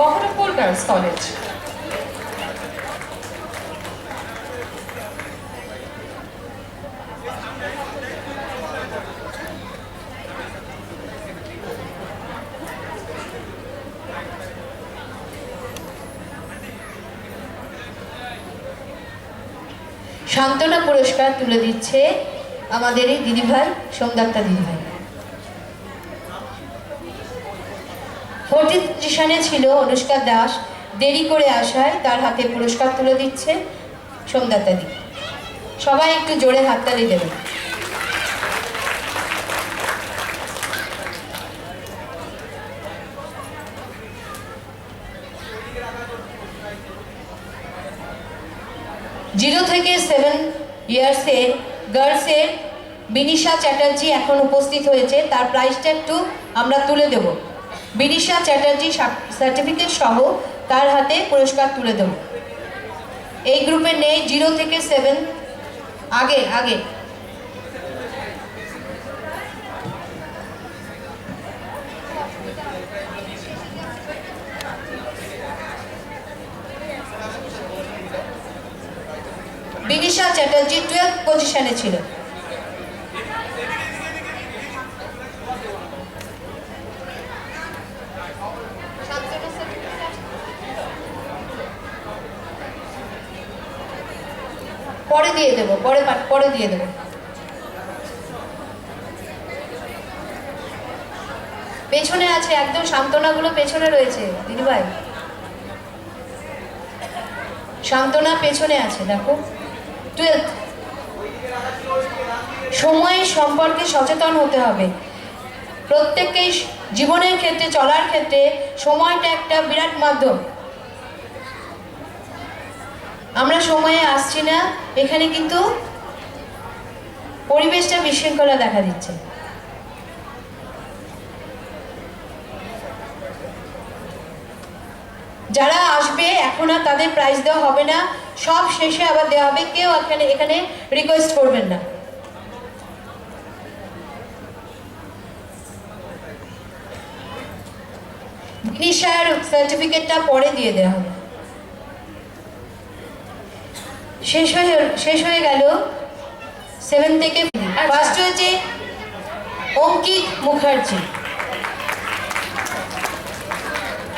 Baharampur girls college. সান্ত্বনা পুরস্কার তুলে দিচ্ছে আমাদের এই দিদিভাই সোমদত্তা দিদিভাই। ফোর্টিন পজিশনে ছিল অনুষ্কা দাস, দেরি করে আসায় তার হাতে পুরস্কার তুলে দিচ্ছে সোমদত্তা দি সবাই একটু জোরে হাততালি দেবেন জিরো থেকে সেভেন ইয়ার্সের গার্লসের বিনিশা চ্যাটার্জি এখন উপস্থিত হয়েছে। তার প্রাইসটা একটু আমরা তুলে দেব। বিনিশা চ্যাটার্জি সার্টিফিকেট সহ তার হাতে পুরস্কার তুলে দেব। এই গ্রুপে নেই জিরো থেকে সেভেন। আগে আগে। বিনিশা চ্যাটার্জি টুয়েলভ পজিশনে ছিল। পরে দিয়ে দেবো, পরে পরে দিয়ে দেবো। পেছনে আছে একদম সান্ত্বনাগুলো পেছনে রয়েছে, দিদিভাই। সান্ত্বনা পেছনে আছে, দেখো। টুয়েলথ সময় সম্পর্কে সচেতন হতে হবে। প্রত্যেককেই জীবনের ক্ষেত্রে, চলার ক্ষেত্রে সময়টা একটা বিরাট মাধ্যম। আমরা সময়ে আসছি না, এখানে কিন্তু পরিবেশটা বিশৃঙ্খলা দেখা দিচ্ছে। যারা আসবে, এখন আর তাদের প্রাইজ দেওয়া হবে না, সব শেষে আবার দেওয়া হবে, কেউ এখানে এখানে রিকোয়েস্ট করবেন না। নিশার সার্টিফিকেটটা পরে দিয়ে দেওয়া হবে। শেষ হয়ে শেষ হয়ে গেল সেভেন থেকে ফার্স্ট হয়েছে অঙ্কিত মুখার্জি।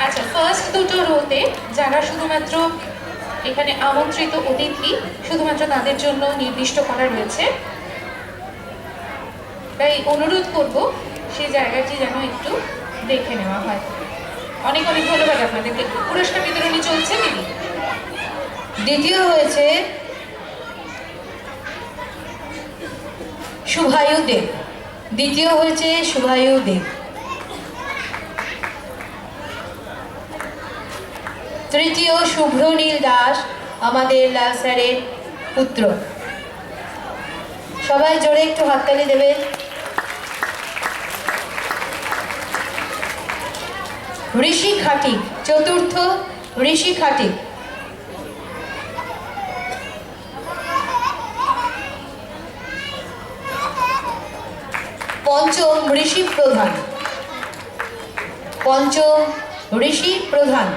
আচ্ছা ফার্স্ট দুটো রোতে যারা শুধুমাত্র এখানে আমন্ত্রিত অতিথি শুধুমাত্র তাদের জন্য নির্দিষ্ট করা রয়েছে তাই অনুরোধ করব সেই জায়গাটি যেন একটু দেখে নেওয়া হয়। অনেক অনেক ধন্যবাদ আপনাদেরকে। পুরস্কার বিতরণী চলছে দিদি দ্বিতীয় হয়েছে শুভায়ু দেব। দ্বিতীয় হয়েছে শুভায়ু দেব। তৃতীয় শুভ্রনীল দাস, আমাদের লাল স্যারের পুত্র। সবাই জোরে একটু হাততালি দেবেন ঋষি খাটিক, চতুর্থ ঋষি খাটিক। পঞ্চম ঋষি প্রধান। পঞ্চম ঋষি প্রধান।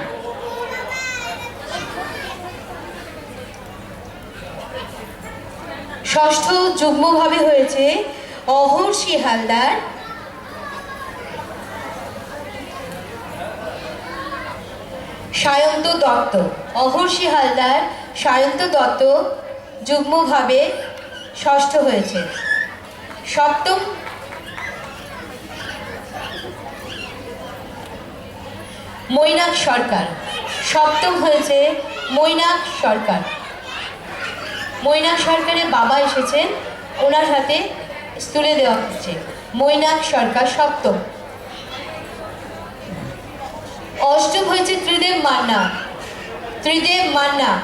ষষ্ঠ যুগ্মভাবে হয়েছে অহর্ষি হালদার। সায়ন্ত দত্ত। অহর্ষি হালদার সায়ন্ত দত্ত যুগ্মভাবে ষষ্ঠ হয়েছে। সপ্তম মৈনাক সরকার। সপ্তম হয়েছে মৈনাক সরকার। মৈনাক সরকারের বাবা এসেছেন, ওনার হাতে তুলে দেওয়া হচ্ছে। মৈনাক সরকার সপ্তম অষ্টম হয়েছে ত্রিদেব মান্না। ত্রিদেব মান্না।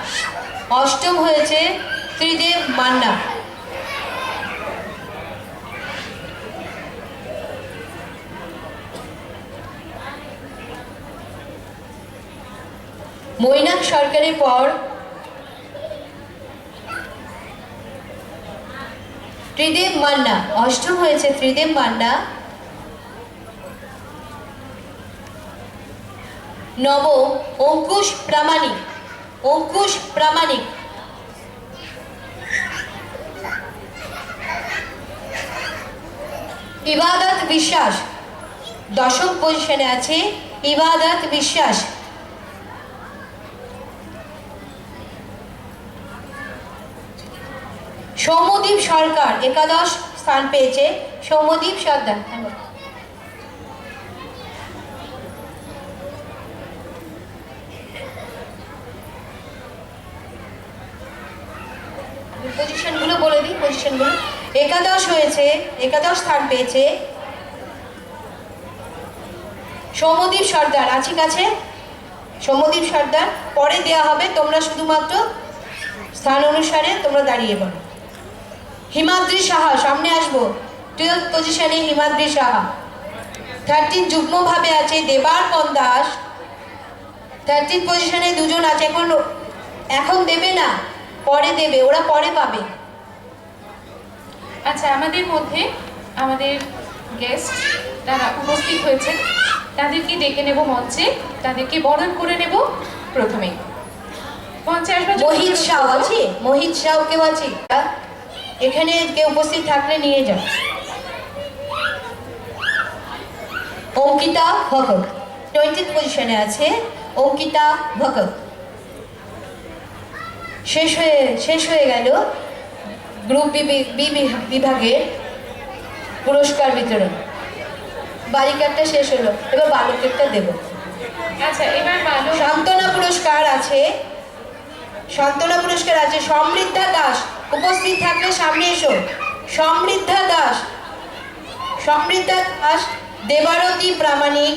অষ্টম হয়েছে ত্রিদেব মান্না। মৈনাক সরকারের পর ত্রিদেব মান্না অষ্টম হয়েছে ত্রিদেব মান্না নব অঙ্কুশ প্রামাণিক অঙ্কুশ প্রামাণিক। ইবাদত বিশ্বাস, দশম পজিশনে আছে ইবাদত বিশ্বাস। সৌমদীপ সরকার একাদশ স্থান পেয়েছে। সৌমদ্বীপ সর্দার পজিশনগুলো বলে দিই পজিশনগুলো একাদশ হয়েছে, একাদশ স্থান পেয়েছে। সৌমদীপ সর্দার আছি কাছে? সৌমদীপ সর্দার পরে দেয়া হবে, তোমরা শুধুমাত্র স্থান অনুসারে তোমরা দাঁড়িয়ে পড়ো হিমাদ্রি সাহা সামনে আসব। টুয়েলভ পজিশনে হিমাদ্রি সাহা। থার্টিন যুগ্মভাবে আছে দেবার্পণ দাস। থার্টিন পজিশনে দুজন আছে এখন এখন দেবে না পরে দেবে ওরা পরে পাবে। আচ্ছা আমাদের মধ্যে আমাদের গেস্ট তারা উপস্থিত হয়েছেন তাদেরকে ডেকে নেব মঞ্চে তাদেরকে বরণ করে নেব প্রথমে। মঞ্চে আসবে মোহিত শাহ আছে? মহিত শাহ কেউ আছে? এখানে কেউ উপস্থিত থাকলে নিয়ে যাও। অঙ্কিতা ভগত টোয়েন্টি পজিশনে আছে অঙ্কিতা ভগত শেষ হয়ে শেষ হয়ে গেল গ্রুপ বি- বিভাগের পুরস্কার বিতরণ। বালিকারটা শেষ হলো এবার বালকেরটা দেবো। আচ্ছা এবার সান্ত্বনা পুরস্কার আছে সান্ত্বনা পুরস্কার আছে সমৃদ্ধা দাস। উপস্থিত থাকলে সামনে এসো। সমৃদ্ধা দাস। সমৃদ্ধা দাস দেবারতী প্রামাণিক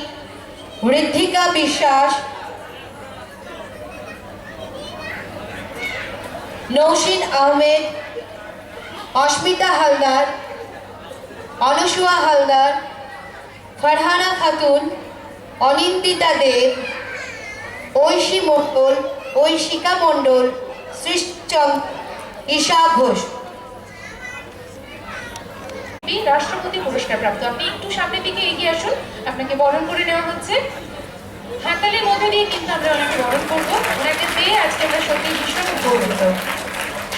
ঋদ্ধিকা বিশ্বাস। নৌসিন আহমেদ, অস্মিতা হালদার অনসুয়া হালদার, ফারহানা খাতুন, অনিন্দিতা দেব, ঐশী মণ্ডল, ঐশিকা মণ্ডল সৃষ্টং ঈশা ঘোষ। রাষ্ট্রপতি পুরস্কার প্রাপ্ত। আপনি একটু সামনের দিকে এগিয়ে আসুন। আপনাকে বরণ করে নেওয়া হচ্ছে। হাততালির মধ্যে দিয়ে কিন্তু আমরা ওনাকে বরণ করব। ওনাকে পেয়ে আজকে আমরা সত্যি ভীষণ গর্বিত।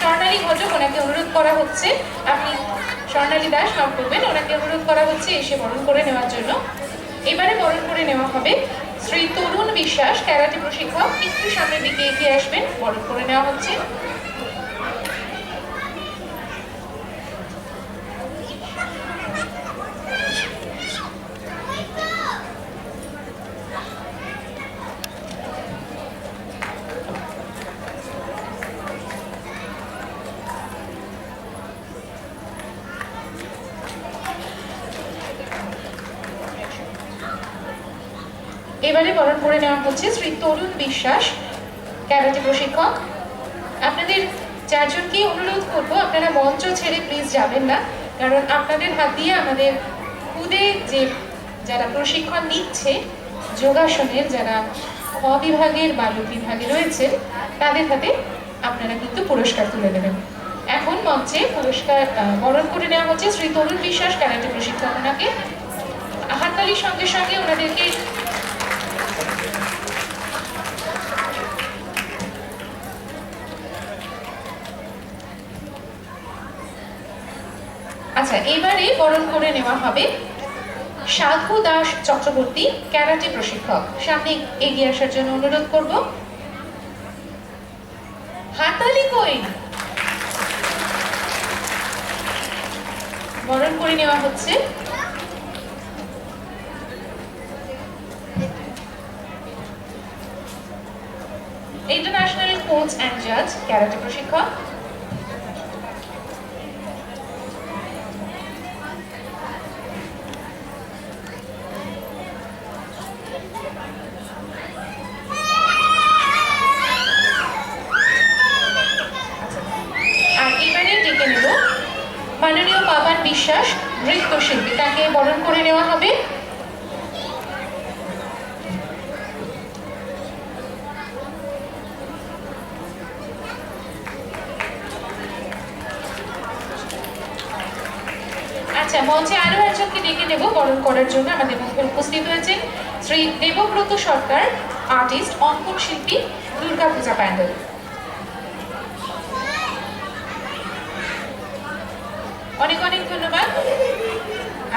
স্বর্ণালী ঘটক ওনাকে অনুরোধ করা হচ্ছে। আপনি স্বর্ণালী দাস, নাম করবেন। ওনাকে অনুরোধ করা হচ্ছে এসে বরণ করে নেওয়ার জন্য। এবারে বরণ করে নেওয়া হবে শ্রী তরুণ বিশ্বাস, ক্যারাটে প্রশিক্ষক। একটু সামনের দিকে এগিয়ে আসবেন। বরণ করে নেওয়া হচ্ছে এবারে বরণ করে নেওয়া হচ্ছে শ্রী তরুণ বিশ্বাস ক্যারাটে প্রশিক্ষক। আপনাদের চারজনকেই অনুরোধ করব, আপনারা মঞ্চ ছেড়ে প্লিজ যাবেন না, কারণ আপনাদের হাত দিয়ে আমাদের খুদে যে যারা প্রশিক্ষণ নিচ্ছে, যোগাসনের যারা খ বিভাগের বালক বিভাগে রয়েছেন তাদের হাতে আপনারা কিন্তু পুরস্কার তুলে দেবেন। এখন মঞ্চে পুরস্কার বরণ করে নেওয়া হচ্ছে শ্রী তরুণ বিশ্বাস ক্যারাটে প্রশিক্ষক ওনাকে। হাততালির সঙ্গে সঙ্গে ওনাদেরকে আচ্ছা এবারে বরণ করে নেওয়া হবে সাধু দাস চক্রবর্তী, ক্যারাটে প্রশিক্ষক। সামনে এগিয়ে আসার জন্য অনুরোধ করব। হাতালি কই? বরণ করে নেওয়া হচ্ছে। ইন্টারন্যাশনাল কোচ অ্যান্ড জাজ, ক্যারাটে প্রশিক্ষক আর এবারে ডেকে নেব মাননীয় পাবান বিশ্বাস নৃত্যশিল্পী তাকে বরণ করে নেওয়া হবে আচ্ছা মঞ্চে আরও করার জন্য আমাদের মধ্যে উপস্থিত হয়েছেন শ্রী দেবব্রত সরকার, আর্টিস্ট, অঙ্কন শিল্পী দুর্গা পূজা প্যান্ডেল। অনেক অনেক ধন্যবাদ।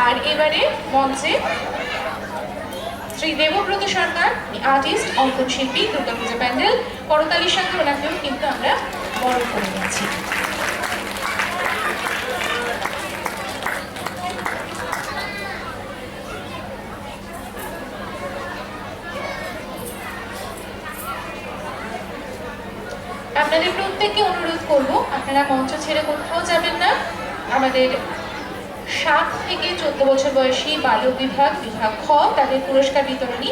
আর এবারে মঞ্চে শ্রী দেবব্রত সরকার, আর্টিস্ট, অঙ্কন শিল্পী, দুর্গাপূজা প্যান্ডেল করতালির সঙ্গে ওনাকেও কিন্তু আমরা বরণ করে নিচ্ছি। আপনাদের প্রত্যেককে অনুরোধ করব, আপনারা মঞ্চ ছেড়ে কোথাও যাবেন না। আমাদের সাত থেকে চোদ্দ বছর বয়সী বালক বিভাগ বিভাগ খ, তাদের পুরস্কার বিতরণী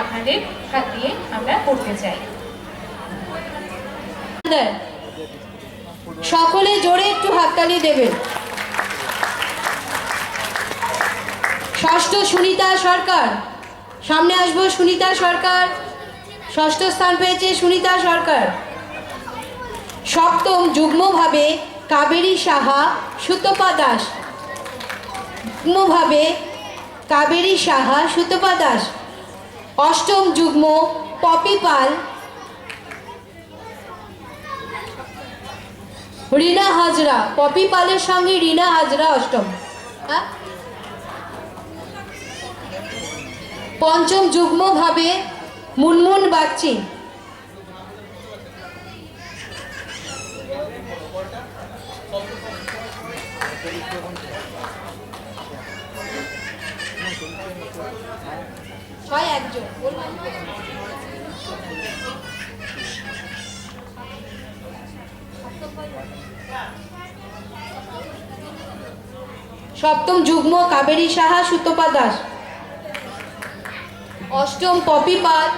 আপনাদের হাত দিয়ে আমরা করতে চাই। সকলে জোরে একটু হাততালি দেবেন। ষষ্ঠ সুনিতা সরকার, সামনে আসব সুনিতা সরকার। ষষ্ঠ স্থান পেয়েছে সুনিতা সরকার। সপ্তম যুগ্মভাবে কাবেরী সাহা সুতপা দাস। যুগ্মভাবে কাবেরী সাহা সুতপা দাস। অষ্টম যুগ্ম পপি পাল। রীনা হাজরা, পপি পালের সঙ্গে রীনা হাজরা অষ্টম। হ্যাঁ? পঞ্চম যুগ্মভাবে মুনমুন বাগচি। সপ্তম যুগ্ম কাবেরী সাহা সুতপা দাস। অষ্টম পপি পাল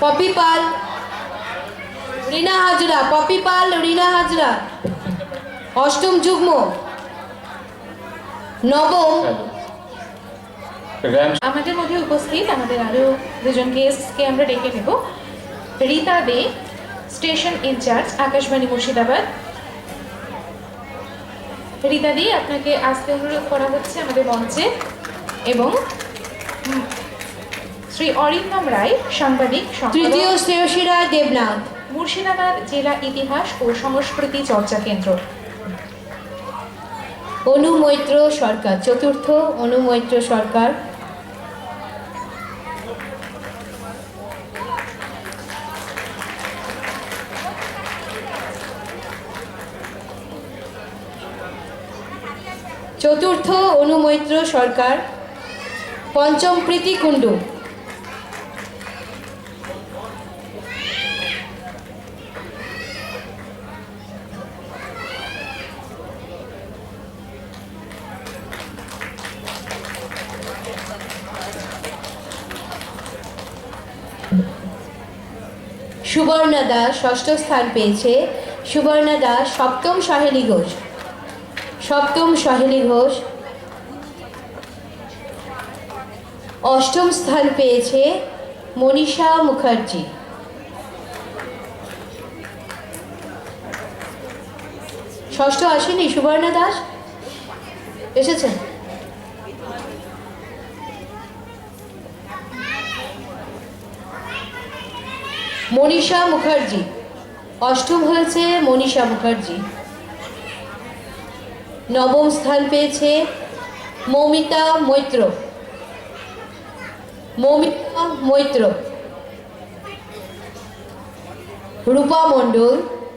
পপি পাল রিনা হাজরা। পপি পাল, রিনা হাজরা। অষ্টম যুগ্ম। নবম। আমাদের মধ্যে উপস্থিত আমাদের আরও দুজন গেস্টকে আমরা ডেকে নেব। Rita De station incharge Akashvani Murshidabad. Rita দি আপনাকে আসতে অনুরোধ করা হচ্ছে আমাদের মঞ্চে এবং শ্রী অরিন্দম রায় সাংবাদিক তৃতীয় শ্রেয়সী রায় দেবনাথ। মুর্শিদাবাদ জেলা ইতিহাস ও সংস্কৃতি চর্চা কেন্দ্র। অনু মৈত্র সরকার চতুর্থ অনুমৈত্র সরকার। চতুর্থ অনুমৈত্র সরকার পঞ্চম প্রীতি সুবর্ণা দাস ষষ্ঠ স্থান পেয়েছে। সুবর্ণা দাস সপ্তম সহেলি ঘোষ। সপ্তম সহেলি ঘোষ। অষ্টম স্থান পেয়েছে মনীষা মুখার্জি। ষষ্ঠ আসেনি সুবর্ণা দাস? এসেছেন? মনীষা মুখার্জি। অষ্টম হয়েছে মনীষা মুখার্জি। নবম স্থান পেয়েছে মৌমিতা মৈত্র। মৌমিতা মৈত্র। রূপা মণ্ডল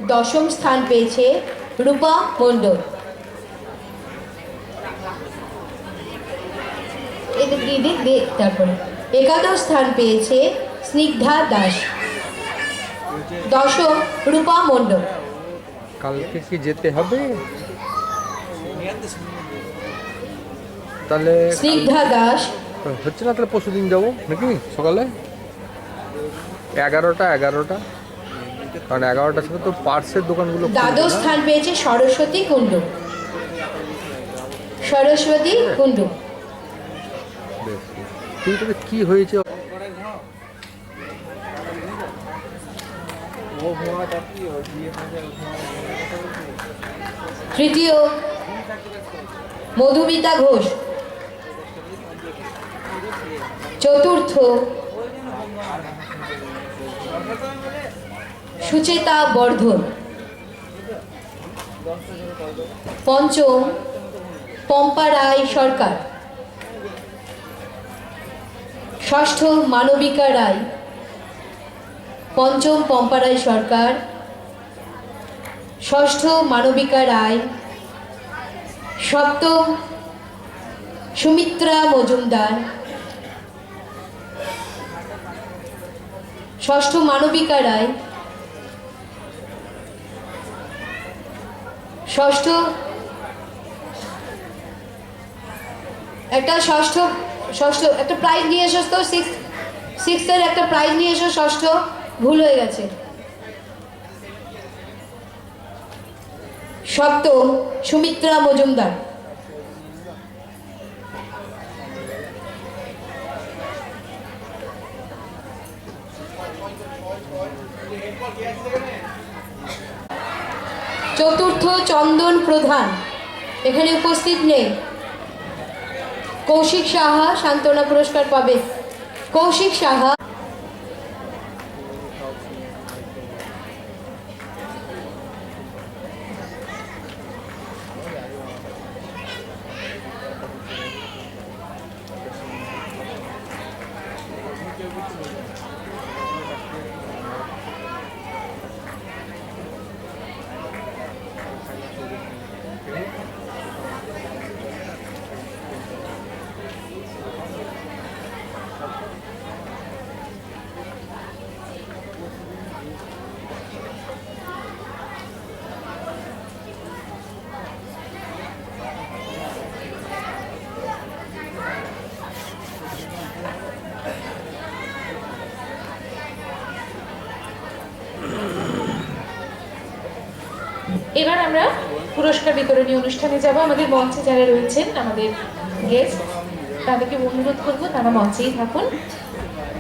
দশম স্থান পেয়েছে রূপা মণ্ডল। তারপরে। একাদশ স্থান পেয়েছে স্নিগ্ধা দাস। দশম রূপা মণ্ডল। কালকে কি যেতে হবে? তাহলে স্নিগ্ধা দাস। হচ্ছে না তাহলে পরশু দিন যাব নাকি সকালে? এগারোটা এগারোটা। কারণ এগারোটার সাথে তো পার্সের দোকানগুলো দ্বাদশ। স্থান পেয়েছে সরস্বতী কুণ্ডু। সরস্বতী কুণ্ডু। আছে কি হয়েছে? তৃতীয় মধুমিতা ঘোষ। চতুর্থ সুচেতা বর্ধন। পঞ্চম পম্পা রায় সরকার। ষষ্ঠ মানবিকা রায়। পঞ্চম পম্পা রায় সরকার। ষষ্ঠ মানবিকা রায়। সপ্তম সুমিত্রা মজুমদার। ষষ্ঠ মানবিকা রায়। ষষ্ঠ একটা ষষ্ঠ ষষ্ঠ একটা প্রাইজ নিয়ে এসো তো সিক্স সিক্সের একটা প্রাইজ নিয়ে এসো, ষষ্ঠ। ভুল হয়ে গেছে। সপ্তম সুমিত্রা মজুমদার। চতুর্থ চন্দন প্রধান। এখানে উপস্থিত নেই। কৌশিক সাহা সান্ত্বনা পুরস্কার পাবে। কৌশিক সাহা এবার আমরা পুরস্কার বিতরণী অনুষ্ঠানে যাব। আমাদের মঞ্চে যারা রয়েছেন, আমাদের গেস্ট তাদেরকে অনুরোধ করব, তারা মঞ্চেই থাকুন।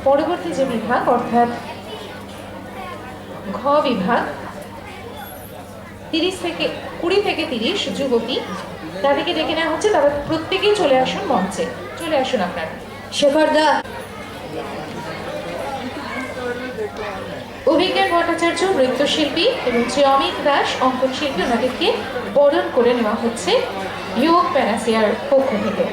পরবর্তী যে বিভাগ, অর্থাৎ ঘ বিভাগ, তিরিশ থেকে, কুড়ি থেকে তিরিশ যুবতী, তাদেরকে ডেকে নেওয়া হচ্ছে। তারা প্রত্যেকেই চলে আসুন মঞ্চে। চলে আসুন আপনারা। শেখর দা অভিজ্ঞান ভট্টাচার্য, নৃত্যশিল্পী এবং শ্রী অমিত দাস, অঙ্কন শিল্পী, ওনাদেরকে বরণ করে নেওয়া হচ্ছে ইয়োগ প্যানাসিয়ার পক্ষ থেকে।